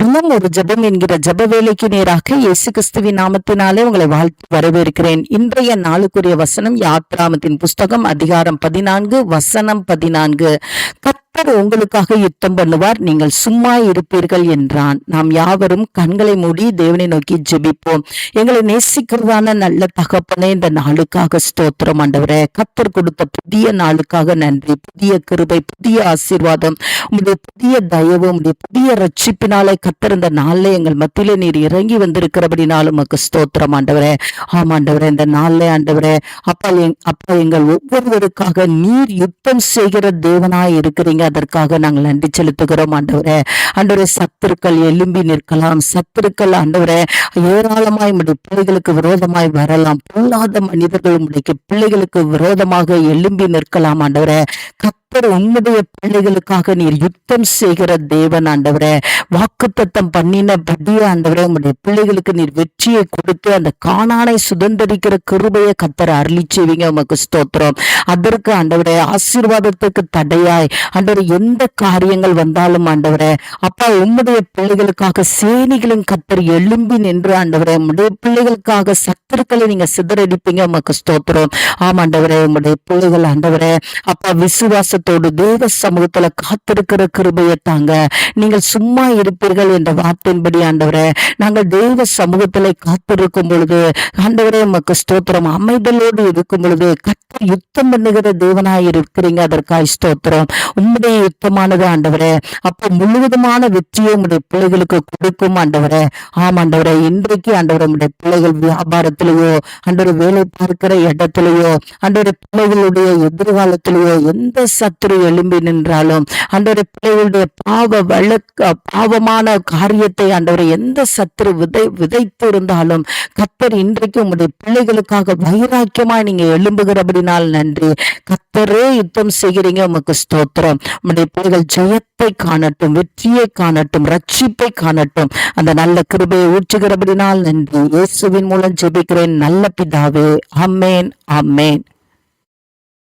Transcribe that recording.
தினம் ஒரு ஜெபம் என்கிற ஜப வேலைக்கு நேராக இயேசு கிறிஸ்துவின் நாமத்தினாலே உங்களை வாழ்த்து வரவேற்கிறேன். இன்றைய நாளுக்குரிய வசனம் யாத்ராமத்தின் புஸ்தகம் அதிகாரம் பதினான்கு வசனம் பதினான்கு. கத் கர்த்தர் உங்களுக்காக யுத்தம் பண்ணுவார். நீங்கள் சும்மா இருப்பீர்கள் என்றான். நாம் யாவரும் கண்களை மூடி தேவனை நோக்கி ஜெபிப்போம். எங்களை நேசிக்கிறதான நல்ல தகப்பனே இந்த நாளுக்காக ஸ்தோத்திரம் ஆண்டவரே. கத்தர் கொடுத்த புதிய நாளுக்காக நன்றி புதிய கிருபை புதிய ஆசீர்வாதம் உங்களுடைய புதிய தயவு உங்களுடைய புதிய ரட்சிப்பினாலே கத்தர் இந்த நாளில் எங்கள் மத்தியிலே நீர் இறங்கி வந்திருக்கிறபடினாலும் உமக்கு ஸ்தோத்திரம் ஆண்டவரே. ஆமாண்டவரே இந்த நாளில் ஆண்டவரே அப்பா எங்- அப்பா எங்கள் ஒவ்வொருவருக்காக நீர் யுத்தம் செய்கிற தேவனாய் இருக்கிறீங்க. அதற்காக நாங்கள் நன்றி செலுத்துகிறோம் ஆண்டவரே. ஆண்டவரே சத்துருக்கள் எழும்பி நிற்கலாம். சத்துருக்கள் ஆண்டவரே ஏராளமாய் உடைய பிள்ளைகளுக்கு விரோதமாய் வரலாம். பொல்லாத மனிதர்கள் உடைய பிள்ளைகளுக்கு விரோதமாக எழும்பி நிற்கலாம் ஆண்டவரே. கர்த்தர் உம்முடைய பிள்ளைகளுக்காக நீர் யுத்தம் செய்கிற தேவன் ஆண்டவரே. வாக்குத்தத்தம் பண்ணின படிய ஆண்டவரே உம்முடைய பிள்ளைகளுக்கு நீர் வெற்றியை கொடுத்து அந்த காணானை சுதந்தரிக்கிற கிருபையை கத்தர் அருளி செய்வீங்க. உமக்கு ஸ்தோத்திரம். அதற்கு ஆண்டவரே ஆசீர்வாதத்துக்கு தடையாய். ஆண்டவர் எந்த காரியங்கள் வந்தாலும் ஆண்டவரே அப்பா உம்முடைய பிள்ளைகளுக்காக சேனிகளின் கத்தர் எழும்பி நின்று ஆண்டவரே உம்முடைய பிள்ளைகளுக்காக சத்துருக்களை நீங்க சிதறடிப்பீங்க. உமக்கு ஸ்தோத்திரம். ஆமாண்டவரே உம்முடைய பிள்ளைகள் ஆண்டவரே அப்பா விசுவாச விசுவாசத்தோடு தேவ சமூகத்துல காத்திருக்கிற கிருபையை தாங்க. நீங்கள் சும்மா இருப்பீர்கள் என்ற வார்த்தையின்படி ஆண்டவரே நாங்கள் தெய்வ சமூகத்துல காத்திருக்கும் பொழுது ஆண்டவரே உமக்கு ஸ்தோத்திரம். அமைதலோடு இருக்கும் பொழுது கட்ட யுத்தம் பண்ணுகிற தேவனாய் இருக்கிறீங்க அதற்காக ஸ்தோத்திரம். உம்முடைய யுத்தமானது ஆண்டவரே அப்போ முழுவதுமான வெற்றியை உங்களுடைய பிள்ளைகளுக்கு கொடுக்கும் ஆண்டவரே. ஆம் ஆண்டவரே இன்றைக்கு ஆண்டவரே உம்முடைய பிள்ளைகள் வியாபாரத்திலேயோ ஆண்டவரே வேலை பார்க்கிற இடத்திலேயோ ஆண்டவரே பிள்ளைகளுடைய எதிர்காலத்திலேயோ எந்த சத்துரு எழும்பி நின்றாலும் ஆண்டவரே பிள்ளைகளுடைய பாவ வழக்க பாவமான காரியத்தை அன்றவரை எந்த சத்துரு விதை விதைத்து இருந்தாலும் கத்தர் இன்றைக்கு உங்களுடைய பிள்ளைகளுக்காக வைராக்கியமா நீங்க எழும்புகிறபடினால் நன்றி. கத்தரே யுத்தம் செய்கிறீங்க உமக்கு ஸ்தோத்திரம். உங்களுடைய பிள்ளைகள் ஜெயத்தை காணட்டும் வெற்றியை காணட்டும் ரட்சிப்பை காணட்டும். அந்த நல்ல கிருபையை ஊற்றுகிறபடினால் நன்றி. இயேசுவின் மூலம் ஜெபிக்கிறேன் நல்ல பிதாவே. Amen amen